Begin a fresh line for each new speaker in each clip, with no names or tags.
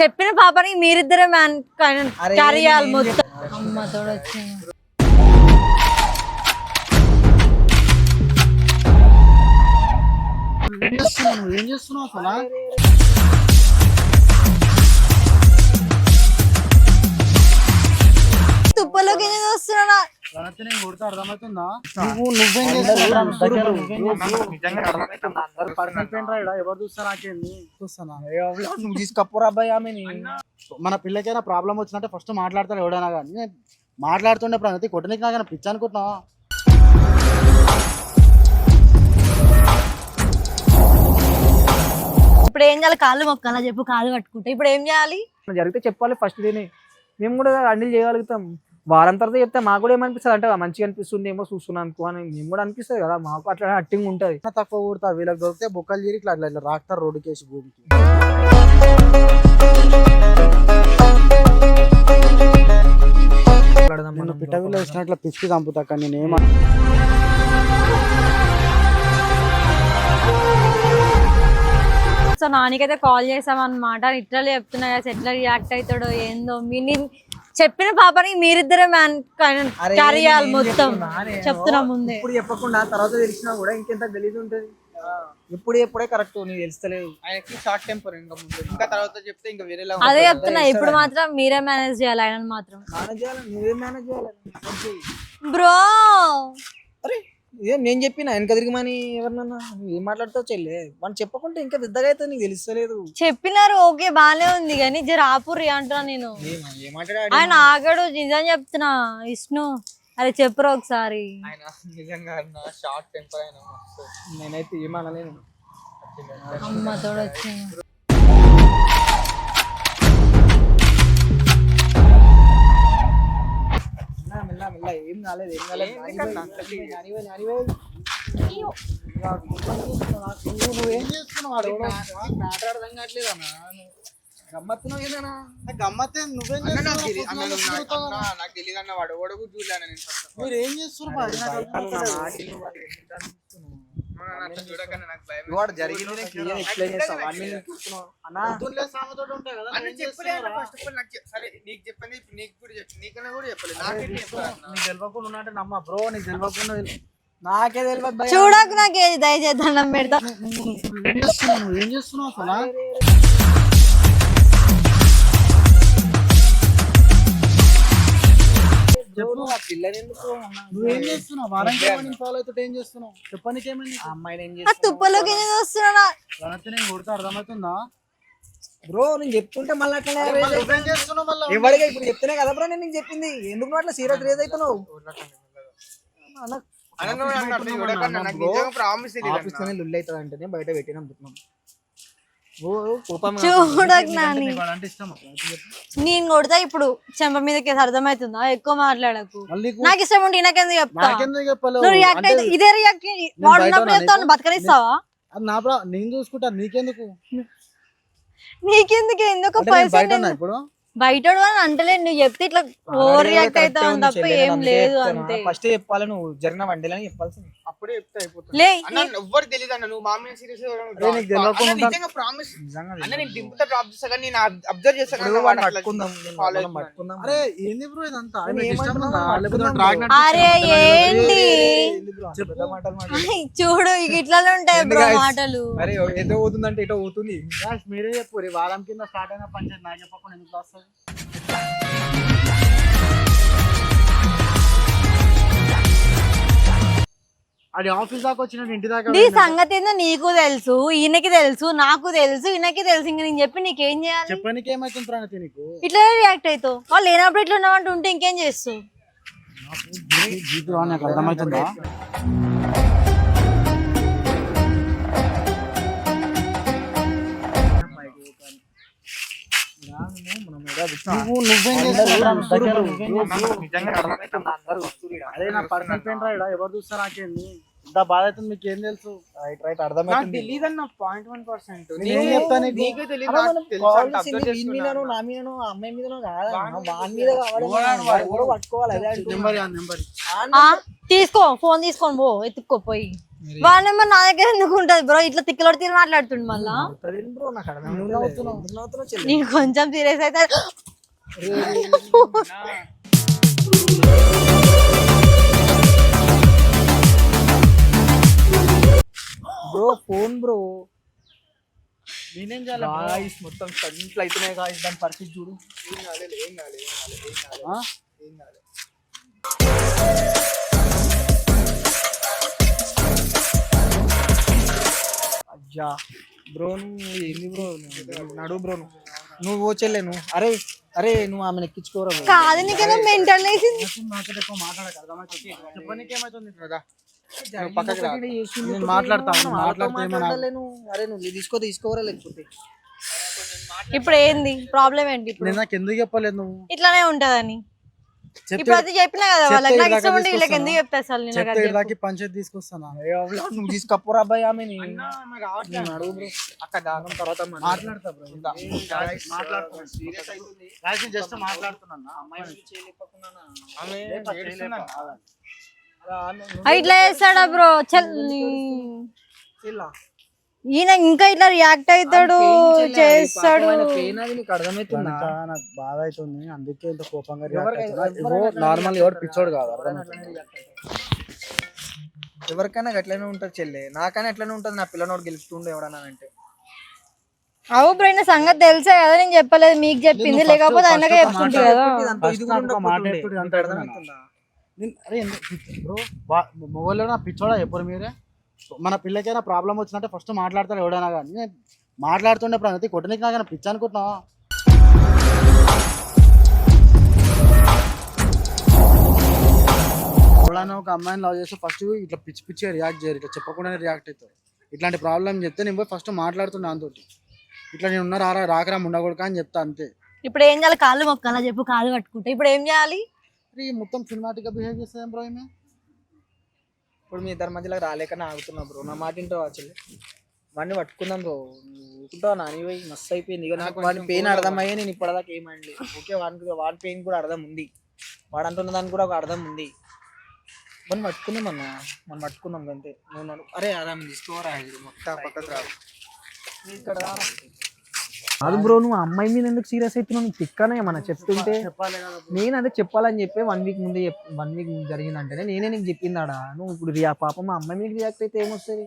చెప్పిన పాపని మీరిద్దరే మ్యాన్
నేను
మొత్తం. అమ్మ
ఏం చేస్తున్నావు అసలు?
తుప్పలోకి వస్తున్నా
కొడితే అర్థమవుతుందా? నువ్వు నువ్వేం ఎవరు చూస్తా నాకేంది చూస్తానా
నువ్వు తీసుకపోరా అబ్బాయి ఆమెని.
మన పిల్లకైనా ప్రాబ్లం వచ్చినట్టే ఫస్ట్ మాట్లాడతాడు ఎవడైనా కానీ నేను మాట్లాడుతుండే ప్రణతి కొట్టనికి నాకైనా పిచ్చి అనుకుంటున్నావా?
ఇప్పుడు ఏం చేయాలి? కాళ్ళు మొక్కలా చెప్పు కాళ్ళు పట్టుకుంటే ఇప్పుడు ఏం చేయాలి?
జరిగితే చెప్పాలి ఫస్ట్ దీని మేము కూడా హ్యాండిల్ చేయగలుగుతాం. వారం తర్వాత చెప్తే మాకు కూడా ఏమనిపిస్తుంది అంటే మంచిగా అనిపిస్తుంది ఏమో చూస్తున్నాను అనుకో అని మేము కూడా అనిపిస్తుంది కదా మాకు అట్లా హట్టింగ్ ఉంటుంది.
తక్కువ కొడతా వీళ్ళకి దొరికితే బొక్కలు చీరి ఇట్లా ఇట్లా ఇట్లా రాక్తారు రోడ్డు కేసి భూమికి. నిన్ను పిట్టవిలో వేసినట్లు పిచ్చి చంపుతా కానీ నేను ఏమ
సో నానికైతే కాల్ చేసామన్నమాట. ఇట్లా చెప్తున్నా ఎట్లా రియాక్ట్ అవుతాడో ఏందో మీ చెప్పిన పాపని మీరిద్దరే మ్యాన్ చేయాలి మొత్తం.
చెప్తున్నా, నేను
చెప్తున్నా ముందే.
ఇప్పుడు చెప్పకుండా తర్వాత తెలిసినా కూడా ఇంకెంత గలీజ్ ఉంటుంది ఇప్పుడు ఎప్పుడే కరెక్ట్ నీకు తెలుస్తలేదు.
ఆయనకి షార్ట్ టెంపర్ ఇంకా ముందు. ఇంకా తర్వాత చెప్తే ఇంకా వేరేలా
అదే చెప్తున్నా ఇప్పుడు మాత్రం మీరే మేనేజ్ చేయాలి ఆయన మాత్రం.
మేనేజ్ చేయాలి నువ్వే మేనేజ్ చేయాలి.
బ్రో
అరే ఇదే నేను చెప్పిన వెనక తిరిగిమని ఎవరినన్నా? ఏం మాట్లాడతావు చెల్లె? మనం చెప్పకుంటే ఇంకా పెద్దగా అయితే నీకు తెలుస్తలేదు.
చెప్పినారు ఓకే బానే ఉంది కానీ జర ఆపుర్రి అంటున్నా నేను.
ఏం- ఏం మాట్లాడాడు
ఆయన ఆగడు నిజం చెప్తున్నా విష్ణు. అరే చెప్పురా ఒకసారి.
ఆయన నిజంగా నా షార్ట్ టెంపర్ ఆయన మస్తు.
నేనైతే ఏమనలేను
అమ్మ తోడు
మెల్ల ఏం కాలేదు కాలేదు. నువ్వేం చేస్తున్నావు వాడు ఎవడో
మాట్లాడదాం కావట్లేదు అన్న?
గమ్మత్తున్నావు ఏదైనా?
నాకు గమ్మత్తే నువ్వేం
నువ్వు తెలియదు అన్న వాడు చూడలేను.
మీరు ఏం చేస్తున్నారు?
వాడు జరిగింది నేను క్లియర్ ఎక్స్ప్లెయిన్ చేస్తాను. అన్నా
పొద్దున్నే సామెతోటి ఉంటాయి కదా,
అన్న
ఏం
చెప్పలే అన్న
చేస్తున్నావురా?
ఫస్ట్ ఆఫ్ ఆల్ నాకు చెప్- సరే నీకు నీకు కూడా చెప్పు నీకన్నా కూడా చెప్పలేదు?
నీకు తెలియకుండా ఉన్నట్టే నమ్మ బ్రో నీకు తెలియకుండా తెలి-
నాకే తెలియదు.
చూడకు నాకు దయచేసి దండం పెడతా
ఏం చేస్తున్నావు నువ్వు? ఏం చేస్తున్నావు అసలు నువ్వేం చేస్తున్నావు? ఏమని ఫాలో ఏం చేస్తున్నావు?
అమ్మాయిని ఏం?
తుప్పలోకి వస్తున్నా
నేను కొడితే అర్థమవుతుందా?
బ్రో నేను చెప్తుంటే మళ్ళీ అట్లనే
నువ్వేం చేస్తున్నావు మళ్ళా?
ఎవరిగా ఇప్పుడు చెప్తేనే కదా బ్రో నేను నీకు చెప్పింది. ఎందుకు అట్లా సీరియస్ రేజ్ అవుతున్నావు
ప్రామిస్
ఆఫీస్లోనే లుల్ అవుతుంది అంటేనే బయట
చూడకు నాని కొడతా ఇప్పుడు చెంప మీదకి అర్థమవుతుందా? ఎక్కువ మాట్లాడకు.
నీకు-
ఇష్టం ఉంటే చెప్తా?
నాకెందుకు?
నువ్వు రియాక్ట్ అయితే ఇదే రియాక్ట్ వాడు ఉన్నప్పుడు చెప్తావు? బతకనిస్తావా?
నా నేను చూసుకుంటా నీకెందుకు?
నీకెందుకు? ఎందుకు?
ఇప్పుడు?
బయట అని అంటలే నువ్వు చెప్తే ఇట్లా ఓవర్ రియాక్ట్ అవుతావు తప్ప ఏం లేదు అంతే.
ఫస్ట్ చెప్పాలి నువ్వు. జరిగిన వండేలని చెప్పాల్సింది.
అప్పుడే చెప్తే అయిపోతుంది.
లే
అన్న ఎవ్వరు తెలియదు అన్న. నువ్వు మా మీద సీరియస్
అరే నీకు తెలియకుండా ఉంటా-
నిజంగా ప్రామిస్
నిజంగా
అన్న నేను దింపుతా డ్రాప్ చేస్తా కానీ నేను అబ్జర్వ్ చేస్తా
పట్టుకుందాం మనం పట్టుకుందాం.
అరే ఏంది బ్రో ఇదంతా?
అరే? ఏంటి
ఏంది?
చూడు ఇక ఇట్లానే ఉంటాయి
ఏంది
బ్రో? మాటలు.
అరే ఎటో పోతుందంటే ఎటో పోతుంది.
మీరే చెప్పు. వారం కింద స్టార్ట్ అయిన పంచాయతీ నాకు చెప్పకుండా ఎందుకు అది ఆఫీస్ దాకా వచ్చిన ఇంటి దాకా
నీ సంగతి ఏందో నీకు తెలుసు ఈయనకి తెలుసు నాకు తెలుసు ఈయనకి తెలుసు ఇంక నేను చెప్పి నీకేం చేయాలి?
చెప్పడానికి ఏమైతుంది ప్రణతి నీకు?
ఇట్లా రియాక్ట్ అవుతావు వాళ్ళు లేనప్పుడు ఇట్లా ఉన్నామంటే ఉంటే ఇంకేం చేస్తావు?
నాకు అర్థమవుతుందా? నువ్వు నువ్వేం చేస్తున్నావు? అదే నా పర్సనల్ పెయిన్ రాయడా ఎవరు చూస్తారు నాకేంది? ఇంత బాధ అవుతుంది మీకు ఏం తెలుసు?
రైట్ రైట్
నాకు
అర్థమైంది
తెలియదు అన్న పాయింట్ వన్ పర్సెంట్
నేను చెప్తాను నీకు?
తెలియదు.
నా మీదనో అమ్మాయి మీదనో కాదు
వాని మీద
కావాలి పట్టుకోవాలి అదే అంటున్నా.
నెంబర్ నెంబర్
ఆ తీసుకో ఫోన్ తీసుకొని పో ఎత్తుక్కో వాడి నెంబర్ నా దగ్గర ఎందుకు ఉంటది బ్రో? ఇట్లా తిక్కలోడి తీరు మాట్లాడుతుండు మళ్ళా? నేను కొంచెం సీరియస్ అయితే
బ్రో ఫోన్ బ్రో.
నేనేం చేయాలి?
గాయస్ మొత్తం స్టంట్లు అవుతున్నాయి గాయస్ దాని పరిస్థితి చూడు.
ఏం కాలేదు ఏం కాలేదు ఏం కాలేదు ఏం కాలేదు.
అజ్జా బ్రో నువ్వు ఏంది బ్రో? నడు బ్రో. నువ్వు చెల్లె నువ్వు. అరే అరే నువ్వు ఆమెను ఎక్కించుకోరా.
కాదు నీకేదో మెంటల్ వేసింది
నేను.
అరే నువ్వు తీసుకో తీసుకోరా లేకపోతే?
ఇప్పుడు ఏంది? ప్రాబ్లం ఏంటి ఇప్పుడు?
నేను నాకు ఎందుకు చెప్పలేదు నువ్వు?
ఇట్లానే ఉంటదని. ఇప్పుడు అది చెప్పినా కదా
చెప్తే
వాళ్ళకి నాకు
ఇలాగ
ఇష్టం ఉంటే వీళ్ళకి
తీసుకొస్తానా?
ఎందుకు చెప్తా అసలు నేను
చెప్తే
నాకు అది
ఇలాకి పంచాయతీ తీసుకొస్తానా
ఏ అవ్వలా, నువ్వు తీసుకపోరా అబ్బాయి ఆమెని
అన్నా, ఆమె రావట్లే.
నువ్వు అడుగు బ్రో అక్క దానం తర్వాత మాట్లాడు.
మాట్లాడతా బ్రో
ఇందా.
Guys,
మాట్లాడుతున్నా.
serious అవుతుంది.
జస్ట్ మాట్లాడుతున్నా
అమ్మాయి నుంచి చేయలేకపోతున్నానా?
ఆమె ఏడుస్తుందంట.
అలా ఆమె నువ్వు
ఆ, ఇట్లా చేస్తాడా బ్రో చల్
చెల్లా.
ఈయన ఇంకా ఇట్లా రియాక్ట్ అవుతాడు చేస్తాడు.
నీకు
బాధ అవుతుంది. అందుకే ఇంత కోపంగా నార్మల్ ఎవరు పిచ్చోడు కాదు
ఎవరికైనా అట్లనే ఉంటది చెల్లె. నాకైనా అట్లనే ఉంటది? నా పిల్లనోడు గెలుపుతుండే ఎవడన్నా అంటే.
అవు బ్రో ఈయన సంగతి తెలుసే కదా నేను చెప్పలేదు. మీకు చెప్పింది లేకపోతే ఆయనకే చెప్తుంది కదా.
మొగోళ్ళు నా పిచ్చోడా? ఎప్పుడు మీరే. మన పిల్లకైనా ప్రాబ్లం వచ్చినట్టే ఫస్ట్ మాట్లాడతారు ఎవడైనా కానీ. నేను మాట్లాడుతుండే ప్రగతి కొట్టనికి నాకు పిచ్చి అనుకుంటున్నావా? ఎవడైనా ఒక అమ్మాయిని లవ్ చేస్తే ఫస్ట్ ఇట్లా పిచ్చి పిచ్చిగా రియాక్ట్ చేయరు ఇట్లా చెప్పకుండానే రియాక్ట్ అవుతారు. ఇట్లాంటి ప్రాబ్లం చెప్తే నేను పోయి ఫస్ట్ మాట్లాడుతున్నా అంతోటి ఇట్లా నేను ఉన్న రారా రాకరా ఉండకూడక అని చెప్తా అంతే.
ఇప్పుడు ఏం చేయాలి? కాళ్ళు మొక్కలా చెప్పు కాళ్ళు పట్టుకుంటే ఇప్పుడు ఏం చేయాలి?
మొత్తం సినిమాటిక్గా బిహేవ్ చేస్తుంది బ్రో
ఇప్పుడు మీ ఇద్దరి మధ్యలో రాలేకనే ఆగుతున్నా బ్రో. నా మాట ఇంటో చెల్లి? వాడిని పట్టుకుందాం బ్రో. ఊరుకుంటావా నాని? పోయి మస్తు అయిపోయింది. ఇక నాకు వాడి పెయిన్ అర్థమయ్యే నేను ఇప్పటిదాకా ఏమండి ఓకే వాడి వాడి పెయిన్ కూడా అర్థం ఉంది. వాడు అంటున్న దానికి కూడా ఒక అర్థం ఉంది. మనం పట్టుకుందాం అన్న. మనం పట్టుకుందాం అంతే. నువ్వు నడు. అరే అదే తీసుకోరా మొత్తం పక్కకు రాదు ఇక్కడ కాదు బ్రో నువ్వు అమ్మాయి మీద ఎందుకు సీరియస్ అవుతున్నావు? నీకు తిక్కనే ఏమన్నా చెప్తుంటే నేను అదే చెప్పాలని చెప్పి వన్ వీక్ ముందే వన్ వీక్ జరిగిందంటేనే నేనే నీకు చెప్పిందాడా? నువ్వు ఇప్పుడు రియా పాప మా అమ్మాయి మీకు రియాక్ట్ అయితే ఏమొస్తుంది?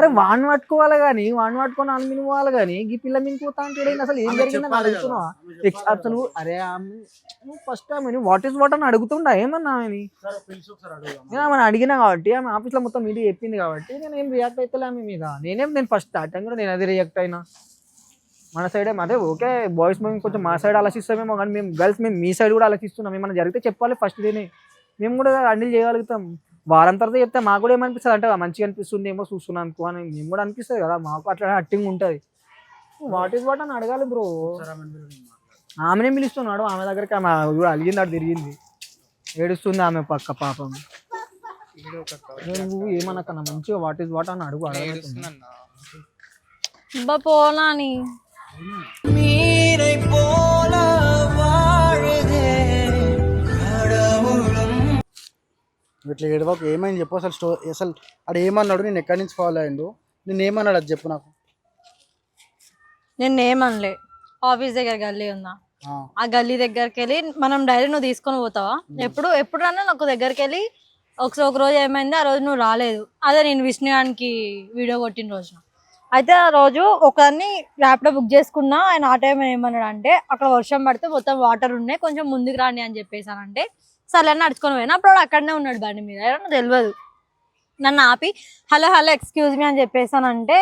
అరే వాడిని పట్టుకోవాలి కానీ వాడిని పట్టుకొని ఆమె మిని పోవాలి కానీ ఈ పిల్ల మిని పోతా అంటే అసలు ఏం జరిగిందని. అడుగుతున్నావా? అసలు అరే ఆమె నువ్వు ఫస్ట్ ఆమె వాట్ ఈస్ వాట్ అని అడుగుతుండా? ఏమన్నా ఆమెని. నేను ఆమెను అడిగినా కాబట్టి ఆమె ఆఫీస్లో మొత్తం మీడియా చెప్పింది కాబట్టి నేను ఏం రియాక్ట్ అవుతలే ఆమె మీద. నేనేం నేను ఫస్ట్ స్టార్టింగ్ కూడా నేను అదే రియాక్ట్ అయినా. మన సైడ్ ఏమో అదే ఓకే బాయ్స్ మేము కొంచెం మా సైడ్ ఆలోచిస్తామేమో కానీ మేము గర్ల్స్ మేము మీ సైడ్ కూడా ఆలోచిస్తున్నాం. ఏమైనా జరిగితే చెప్పాలి ఫస్ట్ డేనే మేము కూడా హ్యాండిల్ చేయగలుగుతాం. వారం తర్వాత చెప్తే మాకు కూడా ఏమనిపిస్తుంది అంటే మంచిగా అనిపిస్తుంది ఏమో చూస్తున్నాను అనుకో అని మేము కూడా అనిపిస్తుంది కదా మాకు అట్లా హట్టింగ్ ఉంటుంది. వాట్ ఈస్ వాట్ అని అడగాలి బ్రో.
ఆమెను
పిలుస్తున్నాడు ఆమె దగ్గరికి ఆమె కూడా అలిగింది అటు తిరిగింది. ఏడుస్తుంది ఆమె పక్క పాపం. నువ్వు ఏమనకన్నా మంచిగా వాట్ ఈస్ వాట్ అని అడుగు అడగలుగుతున్నా
ఏడుస్తుందన్నా.
అబ్బా
ఇట్లా ఏడవకు ఏమైంది చెప్పు. అసలు స్టో అసలు ఆడు ఏమన్నాడు నేను ఎక్కడి నుంచి ఫాలో అయ్యిండు నేను ఏమన్నాడు అది చెప్పు నాకు.
నేను ఏమనలే. ఆఫీస్ దగ్గర గల్లీ ఉందా?
ఆ,
ఆ గల్లీ దగ్గరికి వెళ్ళి మనం డైరెక్ట్ నువ్వు తీసుకొని పోతావా? ఎప్పుడు ఎప్పుడన్నా నాకు దగ్గరికి వెళ్ళి ఒకసారి ఒక రోజు ఏమైంది ఆ రోజు నువ్వు రాలేదు. అదే నేను విష్ణుగానికి వీడియో కొట్టిన రోజున. అయితే ఆ రోజు ఒకరిని ర్యాపిడో బుక్ చేసుకున్నా ఆయన ఆ టైం ఏమన్నాడు అంటే అక్కడ వర్షం పడితే మొత్తం వాటర్ ఉన్నాయి కొంచెం ముందుకు రాండి అని చెప్పేసానంటే సరే నడుచుకొని పోయినా. అప్పుడు అక్కడనే ఉన్నాడు బండి మీద. ఎవరో తెలియదు నన్ను ఆపి హలో హలో ఎక్స్క్యూజ్ మీ అని చెప్పేసానంటే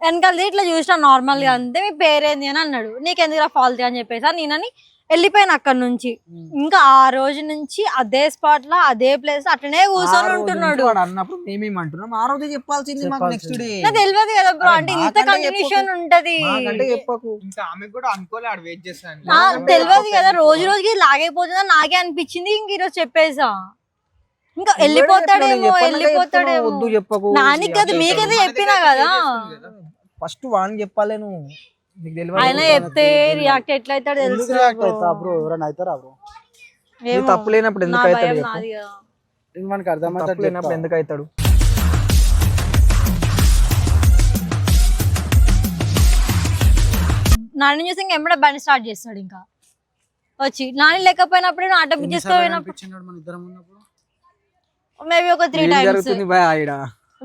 వెనకాలది ఇట్లా చూసిన నార్మల్గా అంతే మీ పేరేంది అని అన్నాడు. నీకెందుకు ఫాల్తీ అని చెప్పేసి. నేనని వెళ్ళిపోయాను అక్కడ నుంచి. ఇంకా ఆ రోజు నుంచి అదే స్పాట్లో అదే ప్లేస్ అట్లనే కూర్చొని ఉంటున్నాడు.
వాడు అన్నప్పుడు మేమేమంటున్నాం? ఆ రోజే చెప్పాల్సింది మాకు నెక్స్ట్ డే
నాకు తెలియదు కదా బ్రో అంటే ఇంత కంటిన్యూషన్ ఉంటది. తెలియదు కదా రోజు రోజుకి లాగైపోతుందని నాకే అనిపించింది ఇంక ఈరోజు చెప్పేసా. ఇంకా వెళ్ళిపోతాడేమో వెళ్ళిపోతాడేమో.
వద్దు చెప్పకు.
నానికి కదా. మీకైతే చెప్పినా కదా?
ఫస్ట్ వాడిని చెప్పాలి నువ్వు.
ఆయన చెప్తే రియాక్ట్
ఎందుకు
తెలుసు
రియాక్ట్ అవుతా బ్రో ఎవరైనా అవుతారా బ్రో
నీ
ఏమో,
తప్పు లేనప్పుడు
నా
ఎందుకు అవుతాడు
భయం? నాది కదా.
మనకి
లేనప్పుడు ఎందుకు అవుతాడు
నాని చూసి ఇంకా ఎమ్మడే బండి స్టార్ట్ చేస్తాడు ఇంకా. వచ్చి. నాని లేకపోయినప్పుడు నేను ఆటో బుక్ చేసుకోపోయినప్పుడు
అనిపించినాడు మన ఇద్దరం ఉన్నప్పుడు?
మేబీ ఒక త్రీ
ఏం
టైమ్స్
జరుగుతుంది భయ ఆడ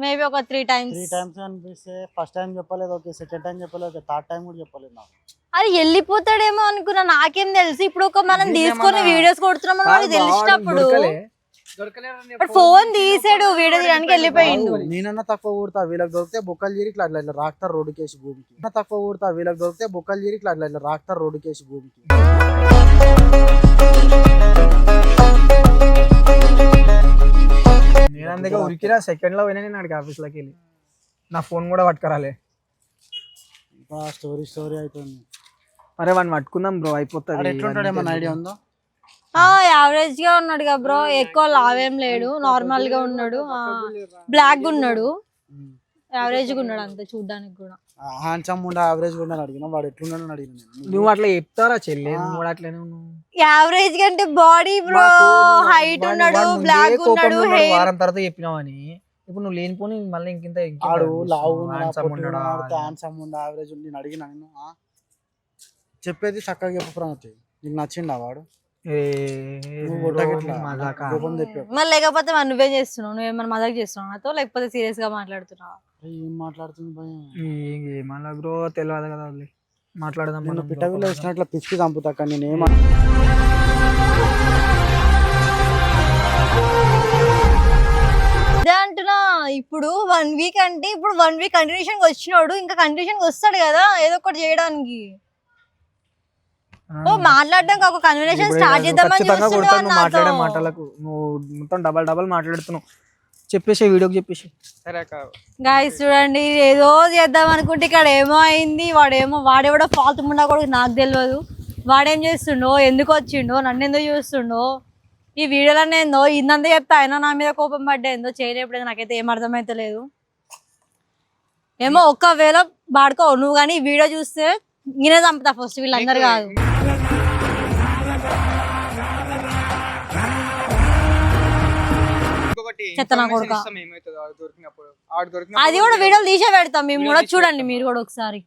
మేబీ ఒక త్రీ
త్రీ
టైమ్స్
టైమ్స్ అనిపిస్తే ఫస్ట్ టైం చెప్పలేదు ఓకే సెకండ్ టైం చెప్పలేదు ఓకే థర్డ్ టైం కూడా చెప్పలేదు నాకు.
అది వెళ్ళిపోతాడేమో అనుకున్నా నాకేం తెలుసు. ఇప్పుడు ఒక మనం తీసుకొని వీడియోస్ కొడుతున్నాం వాడికి తెలిసినప్పుడు ఫోన్? తీసాడు వీడియో తీయడానికి వెళ్ళిపోయిండు.
నేనన్నా తక్కువ ఊడతా వీళ్ళకి దొరికితే బొక్కలు జీరి ఇట్లా అట్లా ఇట్లా రాక్తారు రోడ్డు కేసి భూమికి. తక్కువ ఊడతా వీళ్ళకి దొరికితే బొక్కలు జీరి ఇట్లా అట్లా ఇట్లా రాక్తారు రోడ్డు కేసి భూమికి.
నేను అందుకే ఉరికిరా సెకండ్లో పోయినా నేను ఆడికి ఆఫీస్లోకి వెళ్ళి. నా ఫోన్ కూడా పట్టుకురాలే.
ఇంకా స్టోరీ స్టోరీ అవుతుంది
అరే వాడిని పట్టుకుందాం బ్రో అయిపోతుంది.
ఎట్లుంటాడు? ఏమన్నా ఐడియా ఉందో
ఆ యావరేజ్గా ఉన్నాడు కదా బ్రో ఎక్కువ లావేం లేడు. నార్మల్గా ఉన్నాడు. బ్లాక్ ఉన్నాడు. యావరేజ్గా ఉన్నాడు అంతే చూడ్డానికి కూడా.
హ్యాండ్సమ్ ఉండే యావరేజ్ కూడా అడిగిన వాడు ఎట్లున్నాడు అని అడిగిన
నువ్వు అట్లా చెప్తారా చెల్లి? నువ్వు అట్లనే
యావరేజ్గా అంటే బాడీ బ్రో హైట్ ఉన్నాడు బ్లాక్ ఉన్నాడు
ఉన్నాడు,
హెయిర్
వారం తర్వాత చెప్పినావని ఇప్పుడు నువ్వు లేనిపోని మళ్ళీ ఇంకింత
ఆడు. లావు
handsome ఉన్నాడా?
హ్యాండ్సమ్ ఉండే యావరేజ్ ఉంది నేను అడిగిన నేను ఆ? చెప్పేది చక్కగా చెప్పు నీకు నచ్చిండా వాడు?
మజాకా.
మరి లేకపోతే నువ్వే చేస్తున్నావు నువ్వేమన్నా మదక్ చేస్తున్నావు? నాతో లేకపోతే సీరియస్గా మాట్లాడుతున్నావు?
ఏం మాట్లాడుతుంది భయం
ఏమన్నా బ్రో తెలియదు కదా వదిలే. మాట్లాడదాం మనం.
వేసినట్లు పిచ్చి చంపుతా కానీ నేను ఏం
అదే అంటున్నా ఇప్పుడు వన్ వీక్ అంటే ఇప్పుడు వన్ వీక్ కంటిన్యూషన్ వచ్చినోడు ఇంకా కంటిన్యూషన్ వస్తాడు కదా ఏదో ఒకటి చేయడానికి. ఓ మాట్లాడడానికి ఒక కన్వర్సేషన్ స్టార్ట్ చేద్దామని చూస్తున్నావు
మాట్లాడే
నాతో
మాటలకు నువ్వు మొత్తం డబల్ డబల్ మాట్లాడుతున్నావు చెప్పేసి వీడియోకి చెప్పేసి.
గాయస్ చూడండి ఏదో చేద్దాం అనుకుంటే ఇక్కడ ఏమో అయింది వాడేమో వాడెవడో ఫాల్తు ముండా కూడా నాకు తెలియదు వాడేం చేస్తుండో ఎందుకు వచ్చిండో నన్ను ఎందుకు చూస్తుండో ఈ వీడియోలో ఏందో ఇందంతా చెప్తా అయినా నా మీద కోపం పడ్డా ఏందో చేయలేప్పుడు నాకైతే ఏం అర్థమైతే లేదు. ఏమో ఒక్కవేళ బాడుకో నువ్వు కానీ ఈ వీడియో చూస్తే నేనే చంపుతా ఫస్ట్ వీళ్ళందరూ కాదు. చెత్త నా
information
కొడుకా.
ఇస్తాం ఏమవుతుందో ఆడు దొరికినప్పుడు. ఆడు దొరికినప్పుడు
అది కూడా వీడియోలు తీసే పెడతాం మేము కూడా చూడండి మీరు కూడా ఒకసారి.